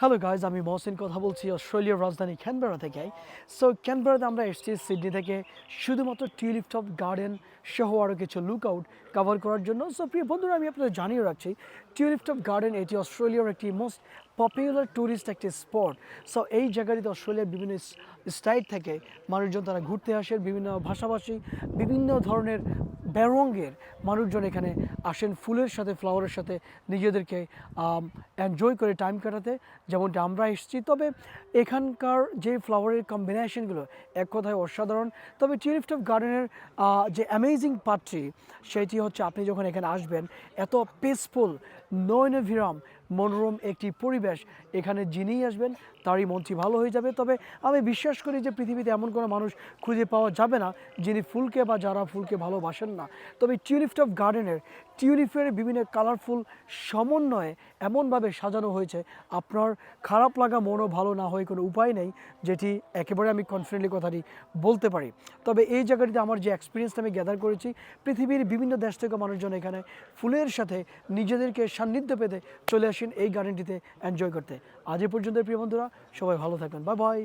Hello guys আমি মহসিন, কথা বলছি অস্ট্রেলিয়ার রাজধানী ক্যানবেরা থেকে। সো ক্যানবেরাতে আমরা এসেছি সিডনি থেকে। শুধুমাত্র টিউলিপ টপ গার্ডেন সহ আরও কিছু লুক আউট কভার করার জন্য। সো প্রিয় বন্ধুরা, আমি আপনাদের জানিয়ে রাখছি, টিউলিপ টপ গার্ডেন এটি অস্ট্রেলিয়ার একটি মোস্ট পপুলার ট্যুরিস্ট একটি স্পট সো এই জায়গাটিতে অস্ট্রেলিয়ার বিভিন্ন স্টাইট থেকে মানুষজন তারা ঘুরতে আসেন বিভিন্ন ভাষাভাষী, বিভিন্ন ধরনের বেরঙ্গের মানুষজন এখানে আসেন ফুলের সাথে ফ্লাওয়ারের সাথে নিজেদেরকে এনজয় করে টাইম কাটাতে। যেমনটা আমরা এসেছি। তবে এখানকার যে ফ্লাওয়ারের কম্বিনেশনগুলো এক কথায় অসাধারণ। তবে টিরিফট অফ গার্ডেনের যে অ্যামেজিং পার্টটি সেটি হচ্ছে আপনি যখন এখানে আসবেন, এত পিসফুল নয়নভিরাম মনোরম একটি পরিবেশ এখানে যিনিই আসবেন, তারই মনটি ভালো হয়ে যাবে। তবে আমি বিশ্বাস করি যে পৃথিবীতে এমন কোনো মানুষ খুঁজে পাওয়া যাবে না, যিনি ফুলকে বা যারা ফুলকে ভালোবাসেন না। তবে টিউলিপ অফ গার্ডেনের, টিউলিপের বিভিন্ন কালারফুল সমন্বয়ে এমনভাবে সাজানো হয়েছে, আপনার খারাপ লাগা মনও ভালো না হয়ে কোনো উপায় নেই, যেটি একেবারে আমি কনফিডেন্টলি কথাটি বলতে পারি। তবে এই জায়গাটিতে আমার যে এক্সপিরিয়েন্সটা আমি গ্যাদার করেছি, পৃথিবীর বিভিন্ন দেশ থেকে মানুষজন এখানে ফুলের সাথে নিজেদেরকে সান্নিধ্য পেতে চলে আসেন এই গার্ডেনটিতে এনজয় করতে। আজ এ পর্যন্ত প্রিয় বন্ধুরা, সবাই ভালো থাকবেন। Bye bye